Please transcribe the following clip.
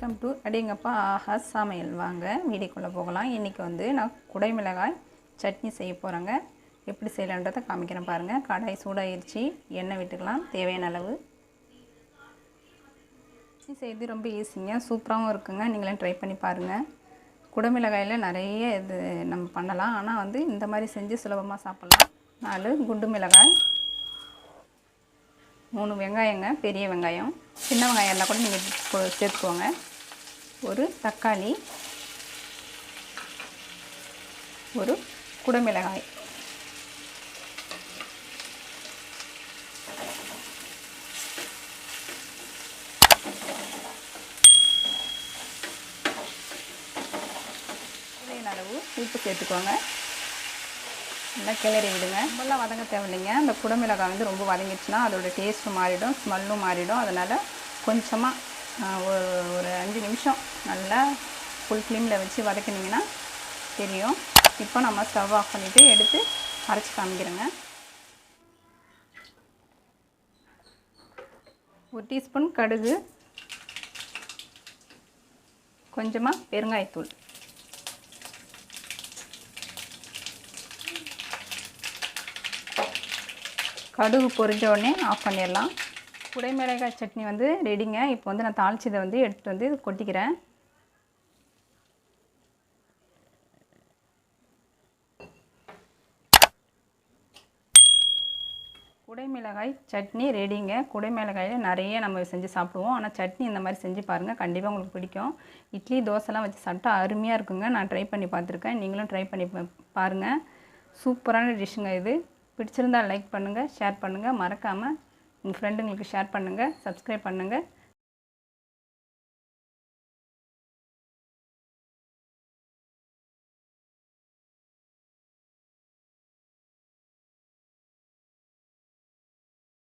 Welcome to அடிங்கப்பா ஆஹா சமையல். வாங்க வீடியோக்குள்ளே போகலாம். இன்றைக்கி வந்து நான் குடைமிளகாய் சட்னி செய்ய போகிறேங்க எப்படி செய்யலான்றதை காமிக்கிறேன் பாருங்கள் கடாய் சூடாயிருச்சு. எண்ணெய் விட்டுக்கலாம். தேவையான அளவு. சட்னி செய்கிறது ரொம்ப ஈஸிங்க சூப்பராகவும் இருக்குங்க. நீங்களும் ட்ரை பண்ணி பாருங்கள் குடமிளகாயில் நிறைய இது நம்ம பண்ணலாம். ஆனால் வந்து இந்த மாதிரி செஞ்சு சுலபமாக சாப்பிட்லாம். நாலு குண்டு மிளகாய். மூணு வெங்காயங்க. பெரிய வெங்காயம். சின்ன வெங்காயம் எல்லாம் கூட நீங்கள் சேர்த்துக்கோங்க. ஒரு தக்காளி ஒரு குடமிளகாய். அளவு உப்பு சேர்த்துக்கோங்க. நல்லா கிளறி விடுங்க. ரொம்பலாம் வதங்க தேவையில்லைங்க. அந்த குடமிளகாய் வந்து ரொம்ப வதங்கிடுச்சுன்னா அதோட டேஸ்ட்டும் மாறிடும் ஸ்மெல்லும் மாறிடும். அதனால் கொஞ்சமாக ஒரு ஒரு அஞ்சு நிமிஷம் நல்லா ஃபுல் ஃப்ளேமில் வச்சு வதக்கினீங்கன்னா தெரியும். இப்போ நம்ம ஸ்டவ் ஆஃப் பண்ணிவிட்டு எடுத்து அரைச்சி காமிக்கிறேங்க. ஒரு டீஸ்பூன் கடுகு கொஞ்சமாக பெருங்காயத்தூள். கடுகு பொரிஞ்ச உடனே ஆஃப் பண்ணிடலாம். குடைமிளகாய் சட்னி வந்து ரெடிங்க. இப்போ வந்து நான் தாளிச்சதை வந்து எடுத்துகிட்டு வந்து கொட்டிக்கிறேன். குடைமிளகாய் சட்னி ரெடிங்க. குடைமிளகாயில் நிறைய நம்ம செஞ்சு சாப்பிடுவோம். ஆனால் சட்னி இந்த மாதிரி செஞ்சு பாருங்கள் கண்டிப்பாக உங்களுக்கு பிடிக்கும். இட்லி தோசைலாம் வச்சு சாப்பிட்டா அருமையாக இருக்குங்க. நான் ட்ரை பண்ணி பார்த்துருக்கேன். நீங்களும் ட்ரை பண்ணி பா- பாருங்கள் சூப்பரான டிஷ்ஷுங்க இது. பிடிச்சிருந்தால் லைக் பண்ணுங்கள் ஷேர் பண்ணுங்கள் மறக்காமல் உங்கள் ஃப்ரெண்டுங்களுக்கு ஷேர் பண்ணுங்கள் சப்ஸ்கிரைப் பண்ணுங்கள்.